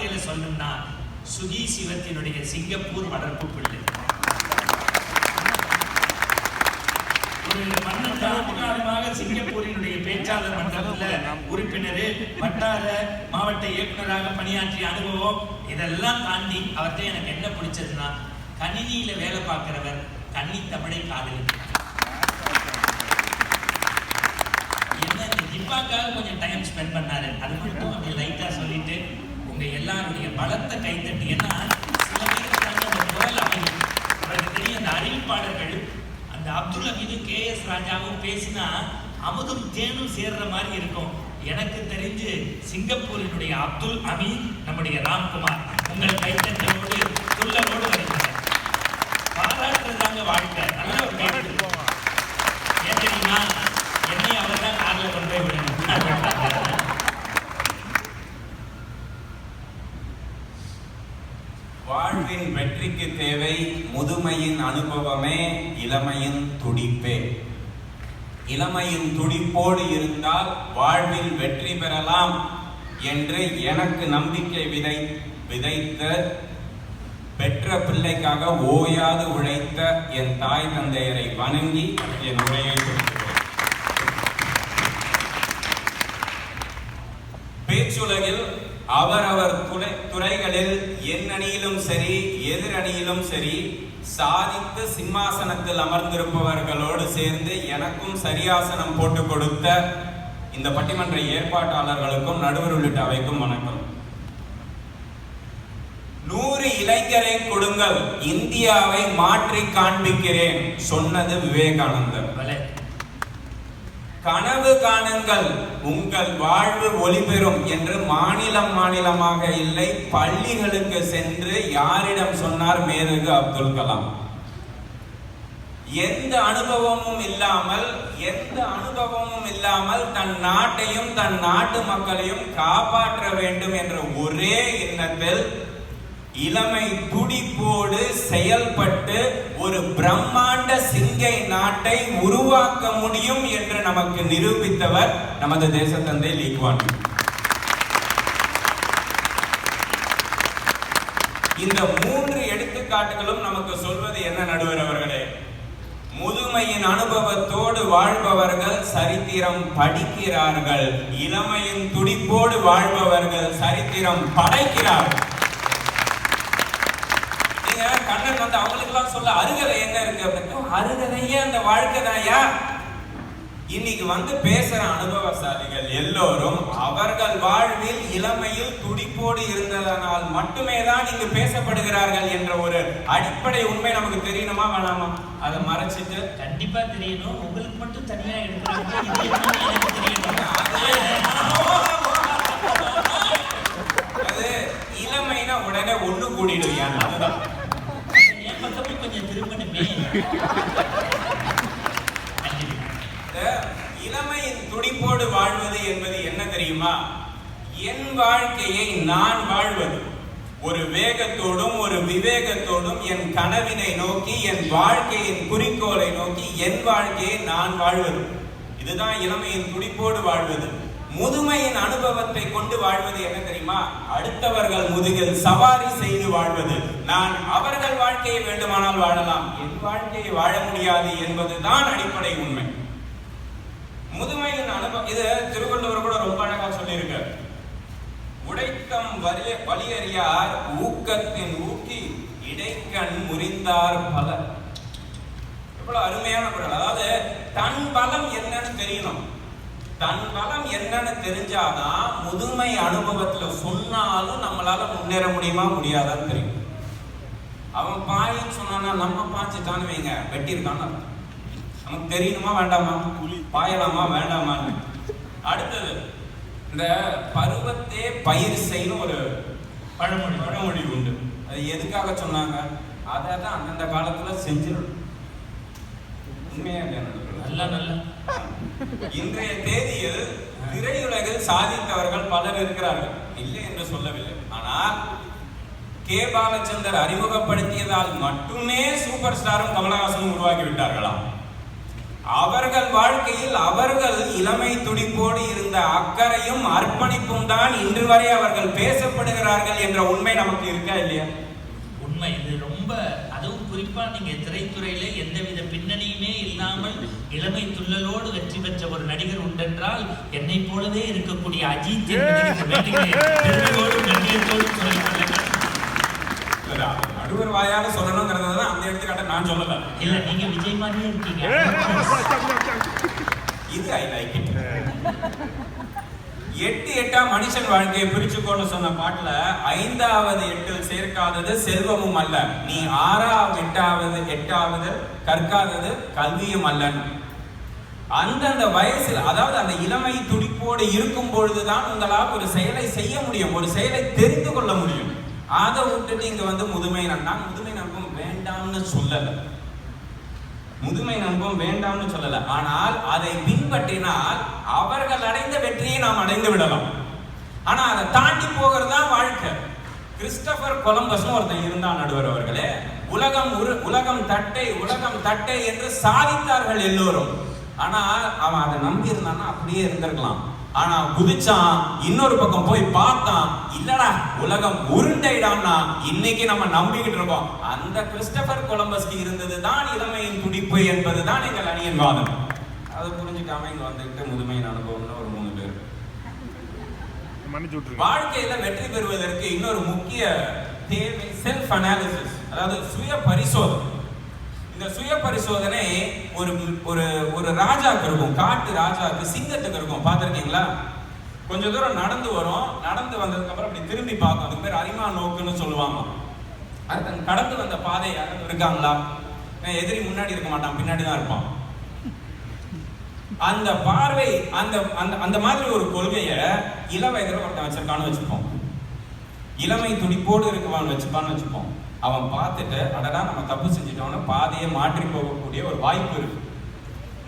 வார்த்தையில சொல்லணும்னா சுகி சிவத்தினுடைய சிங்கப்பூர் வளர்ப்பு பிள்ளை. காலமாக சிங்கப்பூரினுடைய பேச்சாளர் மன்றத்துல உறுப்பினர் வட்டார மாவட்ட இயக்குநராக பணியாற்றிய அனுபவம் இதெல்லாம் தாண்டி அவர்கிட்ட எனக்கு என்ன பிடிச்சதுன்னா கணினியில வேலை பார்க்கிறவர் கண்ணி தமிழை காதலிக்கிறார் என்ன டிப்பாக்காக கொஞ்சம் டைம் ஸ்பெண்ட் பண்ணாரு. அது மட்டும் அப்படி லைட்டா சொல்லிட்டு உங்க எல்லாருடைய பலத்த கைத்தட்டி ஏன்னா சில பேருக்கு அந்த குரல் அமையும். அவருக்கு தெரியும் அந்த அறிவிப்பாளர்கள் அந்த அப்துல் அமீதும் கே எஸ் ராஜாவும் பேசினா அமுதும் தேனும் சேர்ற மாதிரி இருக்கும். எனக்கு தெரிஞ்சு சிங்கப்பூரினுடைய அப்துல் அமீன் நம்முடைய ராம்குமார். உங்கள் கைத்தட்டலோடு துள்ளலோடு வருகிறார். பாராட்டுறதாங்க வாழ்க்கை நல்ல ஒரு கைத்தட்டு ஏன் தெரியுமா என்னை அவர் தான் காரில் கொண்டு போய் விடணும் வாழ்வின் வெற்றிக்கு தேவை முதுமையின் அனுபவமே இளமையின் துடிப்பே. இளமையின் துடிப்போடு இருந்தால் வாழ்வில் வெற்றி பெறலாம் என்று எனக்கு நம்பிக்கை விதை விதைத்த பெற்ற பிள்ளைக்காக ஓயாது உழைத்த என் தாய் தந்தையரை வணங்கி என் உரையை பேச்சுலகில் அவரவர் துறை துறைகளில் என் அணியிலும் சரி எதிரணியிலும் சரி சாதித்து சிம்மாசனத்தில் அமர்ந்திருப்பவர்களோடு சேர்ந்து எனக்கும் சரியாசனம் போட்டு கொடுத்த இந்த பட்டிமன்ற ஏற்பாட்டாளர்களுக்கும் நடுவர் உள்ளிட்ட அவைக்கும் வணக்கம். நூறு இளைஞரை கொடுங்கள் இந்தியாவை மாற்றி காண்பிக்கிறேன் சொன்னது விவேகானந்தர் கனவு காணுங்கள். உங்கள் வாழ்வு ஒளிபெறும் என்று மாநிலம் மாநிலமாக இல்லை பள்ளிகளுக்கு சென்று யாரிடம் சொன்னார் மேதகு அப்துல் கலாம். எந்த அனுபவமும் இல்லாமல் எந்த அனுபவமும் இல்லாமல் தன் நாட்டையும் தன் நாட்டு மக்களையும் காப்பாற்ற வேண்டும் என்ற ஒரே எண்ணத்தில் இளமை துடிப்போடு செயல்பட்டு ஒரு பிரம்மாண்ட சிங்கை நாட்டை உருவாக்க முடியும் என்று நமக்கு நிரூபித்தவர் நமது தேசத்தந்தை லீக்வான். இந்த மூன்று எடுத்துக்காட்டுகளும் நமக்கு சொல்வது என்ன நடுவர் அவர்களே? முதுமையின் அனுபவத்தோடு வாழ்பவர்கள் சரித்திரம் படிக்கிறார்கள். இளமையின் துடிப்போடு வாழ்பவர்கள் சரித்திரம் படைக்கிறார்கள். கண்ணன் வந்து அவங்களுக்கெல்லாம் சொல்ல அருகதை என்ன இருக்கு? அப்படின்னு அருகதையே அந்த வாழ்க்கை தான்யா. இன்னைக்கு வந்து பேசுற அனுபவசாலிகள் எல்லோரும் அவர்கள் வாழ்வில் இளமையில் துடிப்போடு இருந்ததனால் மட்டுமே தான் இங்கு பேசப்படுகிறார்கள் என்ற ஒரு அடிப்படை உண்மை நமக்கு தெரியணுமா வேணாமா? அதை மறைச்சிட்டு கண்டிப்பா தெரியணும். உங்களுக்கு மட்டும் தனியா அது இளமைனா உடனே ஒண்ணு கூடிடும் ஏன்? அதுதான். பக்கமும் கொஞ்சம் திரும்பணுமே இளமையின் துடிப்போடு வாழ்வது என்பது என்ன தெரியுமா? என் வாழ்க்கையை நான் வாழ்வது. ஒரு வேகத்தோடும் ஒரு விவேகத்தோடும் என் கனவினை நோக்கி என் வாழ்க்கையின் குறிக்கோளை நோக்கி என் வாழ்க்கையை நான் வாழ்வது. இதுதான் இளமையின் துடிப்போடு வாழ்வது. முதுமையின் அனுபவத்தை கொண்டு வாழ்வது என்ன தெரியுமா? அடுத்தவர்கள் முதுகில் சவாரி செய்து வாழ்வது. நான் அவர்கள் வாழ்க்கையை வேண்டுமானால் வாழலாம். என் வாழ்க்கையை வாழ முடியாது என்பதுதான் அடிப்படை உண்மை. முதுமையின் அனுபவம் இது திருவள்ளுவர் கூட ரொம்ப அழகா சொல்லியிருக்க உடைத்தம் வலிய வலியறியார் ஊக்கத்தின் ஊக்கி இடைக்கண் முறிந்தார் பலர். எவ்வளவு அருமையான குரல். அதாவது தன் பலம் என்னன்னு தெரியணும். தன் பலம் என்னன்னு தெரிஞ்சாதான் முதுமை அனுபவத்துல சொன்னாலும் நம்மளால முன்னேற முடியுமா முடியாதான்னு தெரியும். அவன் பாயின்னு சொன்னானா நம்ம பாய்ச்சிட்டான்னு வைங்க. வெட்டியிருக்கான்னு நமக்கு தெரியணுமா வேண்டாமா? பாயலாமா? வேண்டாமான்னு. அடுத்தது இந்த பருவத்தே பயிர் செய்யணும் ஒரு பழமொழி பழமொழி உண்டு. அது எதுக்காக சொன்னாங்க? அதை தான் அந்தந்த காலத்துல செஞ்சிடணும் உண்மையா நல்லா நல்லா இன்றைய தேதியில் திரையுலகில் சாதித்தவர்கள் பலர் இருக்கிறார்கள். இல்லை என்று சொல்லவில்லை. ஆனால் கே பாலச்சந்தர் அறிமுகப்படுத்தியதால் மட்டுமே சூப்பர் ஸ்டாரும் கமலஹாசனும் உருவாக்கி விட்டார்களாம். அவர்கள் வாழ்க்கையில் அவர்கள் இளமை துடிப்போடு இருந்த அக்கறையும் அர்ப்பணிப்பும் தான் இன்று வரை அவர்கள் பேசப்படுகிறார்கள் என்ற உண்மை நமக்கு இருக்கா இல்லையா? உண்மை. இது ரொம்ப அதுவும் குறிப்பா நீங்க திரைத்துறையில எந்தவித பின்னணியுமே இல்லாமல் இளமை துள்ளலோடு வெற்றி பெற்ற ஒரு நடிகர் உண்டென்றால் என்னை போலவே இருக்கக்கூடிய அஜித் நடுவர் வாயால சொல்லணுங்கிறத தான் அந்த எடுத்துக்காட்ட நான் சொல்லல. இல்ல நீங்க விஜய் மாதிரியே இருக்கீங்க. இது ஐ லைக் இட் எட்டு எட்டா மனுஷன் வாழ்க்கையை பிரிச்சுக்கோன்னு சொன்ன பாட்டுல ஐந்தாவது எட்டில் சேர்க்காதது செல்வமும் அல்ல. நீ ஆறாவது எட்டாவது எட்டாவது கற்காதது கல்வியும் அல்லன்னு. அந்தந்த வயசில் அதாவது அந்த இளமை துடிப்போடு இருக்கும் பொழுதுதான் உங்களால் ஒரு செயலை செய்ய முடியும். ஒரு செயலை தெரிந்து கொள்ள முடியும். அதை விட்டுட்டு இங்க வந்து முதுமை நான் முதுமை நம்பம் வேண்டாம்னு சொல்லலை. முதுமை நம்பம் வேண்டாம்னு சொல்லலை. ஆனால் அதை பின்பற்றினால் வெற்றியை நாம் அடைந்து விடலாம். ஆனா அதை தாண்டி போகிறது தான் வாழ்க்கை. கிறிஸ்டபர் கொலம்பஸ்னு ஒருத்தன் இருந்தான் நடுவர் அவர்களே. உலகம் உரு உலகம் தட்டை உலகம் தட்டை என்று சாதித்தார்கள் எல்லோரும். ஆனா அவன் அதை நம்பி இருந்தான்னா அப்படியே இருந்திருக்கலாம். ஆனா குதிச்சான் இன்னொரு பக்கம் போய் பார்த்தான். இல்லடா உலகம் உருண்டைடான்னா இன்னைக்கு நம்ம நம்பிக்கிட்டு இருக்கோம். அந்த கிறிஸ்டபர் கொலம்பஸ்க்கு இருந்தது தான் இளமையின் துடிப்பு என்பது தான் எங்கள் அணியின் வாதம். அதை புரிஞ்சுக்காம இங்க வந்துட்டு முதுமையின் அனுபவம்னு ஒரு மூணு பேர் மன்னிச்சு விட்டுருங்க வாழ்க்கையில வெற்றி பெறுவதற்கு இன்னொரு முக்கிய தேவை செல்ஃப் அனாலிசிஸ் அதாவது சுய பரிசோதனை. இந்த சுய பரிசோதனை ஒரு ஒரு ஒரு ராஜாக்கு இருக்கும் காட்டு ராஜாக்கு சிங்கத்துக்கு இருக்கும். பார்த்துருக்கீங்களா? கொஞ்ச தூரம் நடந்து வரும். நடந்து வந்ததுக்கு அப்புறம் அப்படி திரும்பி பார்க்கும். அதுக்கு பேர் அரிமா நோக்குன்னு சொல்லுவாங்க. அது கடந்து வந்த பாதை யாரும் இருக்காங்களா? எதிரி முன்னாடி இருக்க மாட்டான் பின்னாடி தான் இருப்பான். அந்த பார்வை அந்த அந்த அந்த மாதிரி ஒரு கொள்கையை இள வயதில் ஒருத்தன் வச்சிருக்கான்னு வச்சுப்போம். இளமை துடிப்போடு இருக்குவான்னு வச்சுப்பான்னு வச்சுப்போம். அவன் பார்த்துட்டு அடடா நம்ம தப்பு செஞ்சிட்டோம்னு பாதையை மாற்றி போகக்கூடிய ஒரு வாய்ப்பு இருக்கு.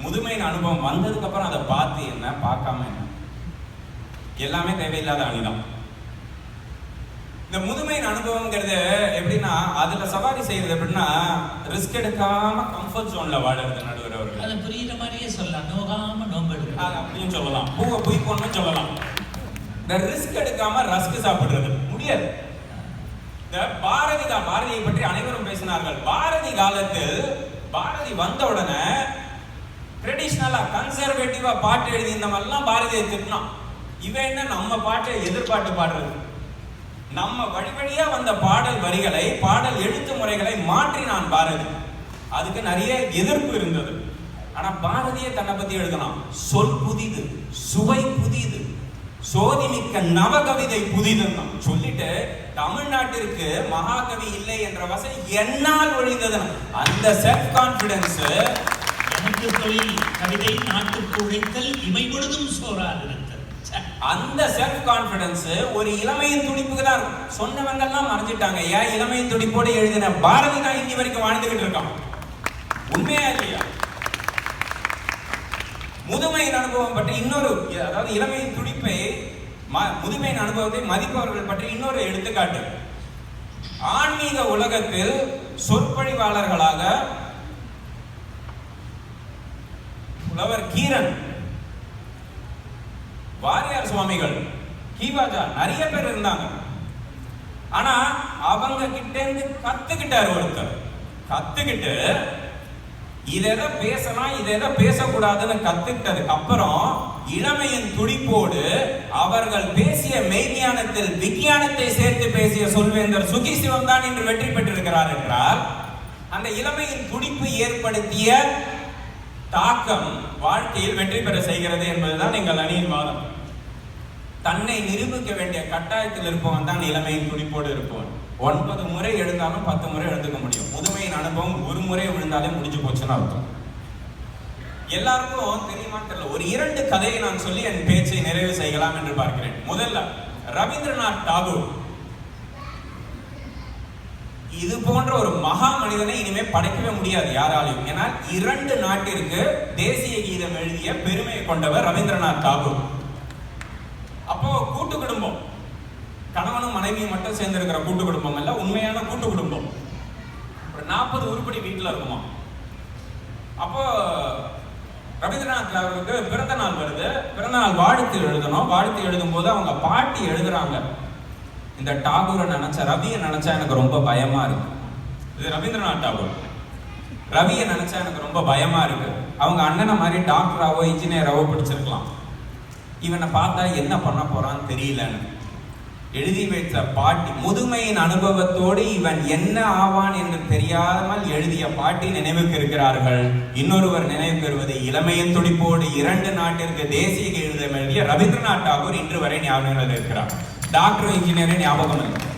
முதுமையின் அனுபவம் வந்ததுக்கு அப்புறம் அதை பார்த்து என்ன? பார்க்காம என்ன? எல்லாமே தேவையில்லாத அணிதான். இந்த முதுமையின் அனுபவங்கிறது எப்படின்னா அதுல சவாரி செய்யறது எப்படின்னா ரிஸ்க் எடுக்காம கம்ஃபர்ட் ஜோன்ல வாழறது நடுவர் புரியுற மாதிரியே சொல்லலாம் நோகாம நோம்பு அது அப்படின்னு சொல்லலாம். பூவை பொய்க்கொன்னு சொல்லலாம். இந்த ரிஸ்க் எடுக்காம ரஸ்க் சாப்பிடுறது. முடியாது. இந்த பாரதிதா பாரதியை பற்றி அனைவரும் பேசினார்கள். பாரதி காலத்தில் பாரதி வந்த உடனே ட்ரெடிஷ்னலா கன்சர்வேட்டிவா பாட்டு எழுதி இந்த மாதிரிலாம் பாரதியை திட்டினான். இவன் என்ன நம்ம பாட்டை எதிர்பார்த்து பாடுறது? நம்ம வழி வழியா வந்த பாடல் வரிகளை பாடல் எழுத்து முறைகளை மாற்றினான் பாரதி. அதுக்கு நிறைய எதிர்ப்பு இருந்தது. ஆனா பாரதியே தன்னை பத்தி எழுதலாம். சொல் புதிது சுவை புதிது. சோதிமிக்க நவகவிதை புதிதுன்னு சொல்லிட்டு தமிழ்நாட்டிற்கு மகாகவி இல்லை என்ற வசை என்னால் ஒழிந்தது. அந்த செல்ஃப் கான்பிடன்ஸ் எனக்கு தொழில் கவிதை நாட்டுக்கு உழைத்தல் இமை பொழுதும் ச்சே. அந்த செல்ஃப் கான்பிடன்ஸ் ஒரு இளமையின் துடிப்புக்கு தான் இருக்கும். சொன்னவங்க எல்லாம் மறைஞ்சிட்டாங்க ஏன் இளமையின் துடிப்போடு எழுதின பாரதி தான் இன்னி வரைக்கும் வாழ்ந்துகிட்டு இருக்கான்? உண்மையா இல்லையா? முதுமையின் அனுபவம் பற்றி இன்னொரு அதாவது இளமையின் துடிப்பை ம- முதுமையின் அனுபவத்தை மதிப்பவர்கள் பற்றி இன்னொரு எடுத்துக்காட்டு. ஆன்மீக உலகத்தில் சொற்பொழிவாளர்களாக புலவர் கீரன் வாரியார் சுவாமிகள் கீவாஜா நிறைய பேர் இருந்தாங்க. ஆனா அவங்க கிட்ட இருந்து கத்துக்கிட்டாரு ஒருத்தர். கத்துக்கிட்டு இதை பேசலாம் இதை பேசக்கூடாதுன்னு கத்துக்கிட்டதுக்கு அப்புறம் இளமையின் துடிப்போடு அவர்கள் பேசிய மெய்ஞானத்தில் விஞ்ஞானத்தை சேர்த்து பேசிய சொல்வேந்தர் சுகி சிவம் தான் இன்று வெற்றி பெற்றிருக்கிறார் என்றால் அந்த இளமையின் துடிப்பு ஏற்படுத்திய தாக்கம் வாழ்க்கையில் வெற்றி பெற செய்கிறது என்பதுதான் எங்கள் அணியின் வாதம். தன்னை நிரூபிக்க வேண்டிய கட்டாயத்தில் இருப்பவன் தான் இளமையின் துடிப்போடு இருப்பவன். ஒன்பது முறை எழுந்தாலும் பத்து முறை எழுந்துக்க முடியும். முதுமையின் அனுபவம் ஒரு முறை விழுந்தாலே முடிஞ்சு போச்சுன்னு அர்த்தம். எல்லாருக்கும் தெரியுமா தெரியல. ஒரு இரண்டு கதையை நான் சொல்லி என் பேச்சை நிறைவு செய்யலாம் என்று பார்க்கிறேன். முதல்ல ரவீந்திரநாத் டாகூர். இது போன்ற ஒரு மகா மனிதனை இனிமே படைக்கவே முடியாது யாராலையும். ஏன்னா இரண்டு நாட்டிற்கு தேசிய கீதம் எழுதிய பெருமையை கொண்டவர் ரவீந்திரநாத் தாகூர் அப்போ கூட்டு குடும்பம். கணவனும் மனைவியும் மட்டும் சேர்ந்திருக்கிற கூட்டு குடும்பம் இல்ல உண்மையான கூட்டு குடும்பம். ஒரு நாற்பது உருப்படி வீட்டில் இருக்குமா? அப்போ ரவீந்திரநாத் அவருக்கு பிறந்த நாள் வருது. பிறந்த நாள் வாழ்த்து எழுதணும். வாழ்த்து எழுதும் போது அவங்க பாட்டி எழுதுறாங்க. இந்த டாகூரை நினைச்ச ரவியை நினைச்சா எனக்கு ரொம்ப பயமா இருக்கு. இது ரவீந்திரநாத் டாகூர். ரவியை நினைச்சா எனக்கு ரொம்ப பயமா இருக்கு. அவங்க அண்ணனை மாதிரி டாக்டராவோ இன்ஜினியராவோ படிச்சிருக்கலாம். இவனை பார்த்தா என்ன பண்ண போறான்னு தெரியலன்னு. எழுதி வைத்த பாட்டி முதுமையின் அனுபவத்தோடு இவன் என்ன ஆவான் என்று தெரியாமல் எழுதிய பாட்டி நினைவுக்கு இருக்கிறார்கள். இன்னொருவர் நினைவு பெறுவது இளமையின் துடிப்போடு இரண்டு நாட்டிற்கு தேசிய கீதம் எழுதிய ரவீந்திரநாத் டாகூர் இன்று வரை ஞாபகங்கள் இருக்கிறார். டாக்டர் இன்ஜினியரின் ஞாபகம்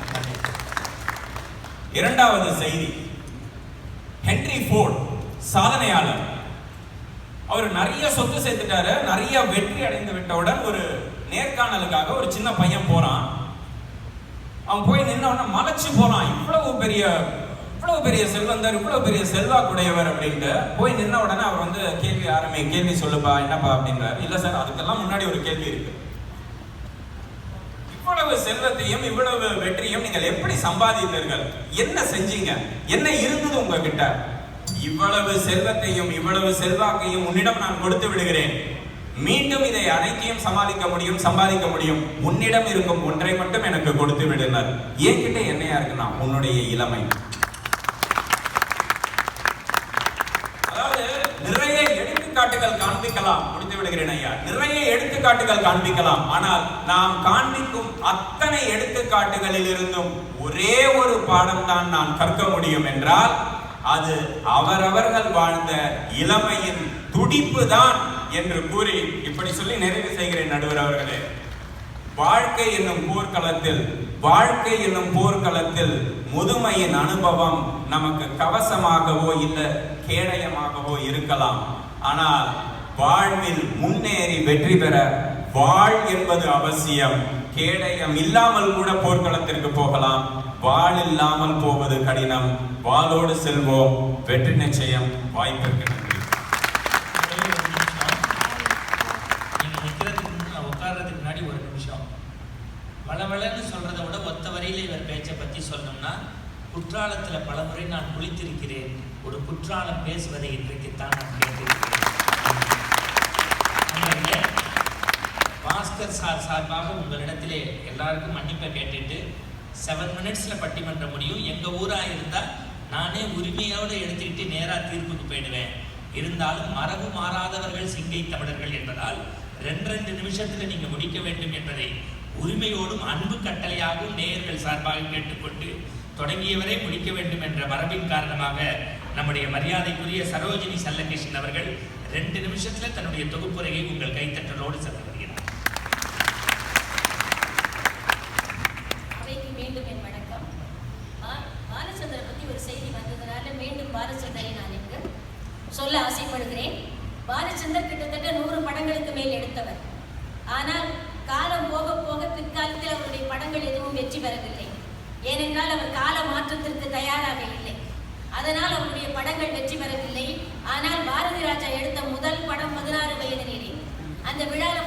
இரண்டாவது செய்தி. ஹென்ரி ஃபோர்ட் சாதனையாளர். அவர் நிறைய சொத்து சேர்த்துட்டாரு நிறைய வெற்றி அடைந்து விட்டவுடன் ஒரு நேர்காணலுக்காக ஒரு சின்ன பையன் போறான். அவன் போய் நின்ன உடனே மலைச்சு போறான். இவ்வளவு பெரிய இவ்வளவு பெரிய செல்வந்தர் இவ்வளவு பெரிய செல்வாக்குடையவர் அப்படின்ட்டு போய் நின்ன உடனே அவர் வந்து கேள்வி ஆரம்பி கேள்வி சொல்லுப்பா என்னப்பா அப்படின்றார். இல்ல சார் அதுக்கெல்லாம் முன்னாடி ஒரு கேள்வி இருக்கு. இவ்வளவு செல்வத்தையும் இவ்வளவு வெற்றியும் நீங்கள் எப்படி சம்பாதித்தீர்கள்? என்ன செஞ்சீங்க? என்ன இருந்தது உங்ககிட்ட? இவ்வளவு செல்வத்தையும் இவ்வளவு செல்வாக்கையும் உன்னிடம் நான் கொடுத்து விடுகிறேன். மீண்டும் இதை அனைத்தையும் சமாளிக்க முடியும் சம்பாதிக்க முடியும். உன்னிடம் இருக்கும் ஒன்றை மட்டும் எனக்கு கொடுத்து விடுனர் என்கிட்ட என்னையா இருக்குன்னா உன்னுடைய இளமை. அதாவது நிறைய எடுத்துக்காட்டுகள் காண்பிக்கலாம். முடித்து விடுகிறேன் ஐயா. நிறைய எடுத்துக்காட்டுகள் காண்பிக்கலாம். ஆனால் நாம் காண்பிக்கும் அத்தனை எடுத்துக்காட்டுகளில் இருந்தும் ஒரே ஒரு பாடம் தான் நான் கற்க முடியும் என்றால் அது அவரவர்கள் வாழ்ந்த இளமையின் துடிப்பு தான் என்று கூறி இப்படி சொல்லி நிறைவு செய்கிறேன் நடுவர் அவர்களே. வாழ்க்கை என்னும் போர்க்களத்தில் வாழ்க்கை என்னும் போர்க்களத்தில் முதுமையின் அனுபவம் நமக்கு கவசமாகவோ இல்லை கேடயமாகவோ இருக்கலாம். ஆனால் வாழ்வில் முன்னேறி வெற்றி பெற வாழ் என்பது அவசியம். கேடயம் இல்லாமல் கூட போர்க்களத்திற்கு போகலாம். வாழ் இல்லாமல் போவது கடினம். வாளோடு செல்வோம். வெற்றி நிச்சயம். வாய்ப்பிற்கு நன்றி. ஒரே ஒரு நிமிஷம். உட்கார்றதுக்கு முன்னாடி ஒரு நிமிஷம். வளவளன்னு சொல்றதை விட ஒத்த வரியில இவர் பேச்சை பத்தி சொல்லணும்னா குற்றாலத்துல பலமுறை நான் குளித்திருக்கிறேன். ஒரு குற்றாலம் பேசுவதை இன்றைக்குத்தான் நான் கேட்டிருக்கிறேன். பாஸ்கர் சார் சார்பாக உங்களிடத்திலே எல்லாருக்கும் மன்னிப்பை கேட்டுட்டு செவன் மினிட்ஸ்ல பட்டிமன்றம் முடியும். எங்கள் ஊராக இருந்தால் நானே உரிமையோடு எடுத்துக்கிட்டு நேராக தீர்ப்புக்கு போயிடுவேன். இருந்தாலும் மரபு மாறாதவர்கள் சிங்கை தமிழர்கள் என்பதால் ரெண்டு ரெண்டு நிமிஷத்தில் நீங்கள் முடிக்க வேண்டும் என்பதை உரிமையோடும் அன்பு கட்டளையாகவும் நேயர்கள் சார்பாக கேட்டுக்கொண்டு தொடங்கியவரை முடிக்க வேண்டும் என்ற மரபின் காரணமாக நம்முடைய மரியாதைக்குரிய சரோஜினி சல்லகிருஷ்ணன் அவர்கள் ரெண்டு நிமிஷத்தில் தன்னுடைய தொகுப்புரையை உங்கள் கைத்தட்டலோடு செல்ல வருகிறார் அவைக்கு மீண்டும் என் வணக்கம் பா- பாலச்சந்தரை பத்தி ஒரு செய்தி வந்ததுனால மீண்டும் பாலச்சந்தரை நான் இங்கு சொல்ல ஆசைப்படுகிறேன். பாலச்சந்தர் கிட்டத்தட்ட நூறு படங்களுக்கு மேல் எடுத்தவர். ஆனால் காலம் போக போக பிற்காலத்தில் அவருடைய படங்கள் எதுவும் வெற்றி பெறவில்லை. ஏனென்றால் அவர் கால மாற்றத்திற்கு தயாராக இல்லை. அதனால் அவருடைய படங்கள் வெற்றி பெறவில்லை. ஆனால் பாரதி ராஜா எடுத்த முதல் படம் பதினாறு வயது நிலை. அந்த விழால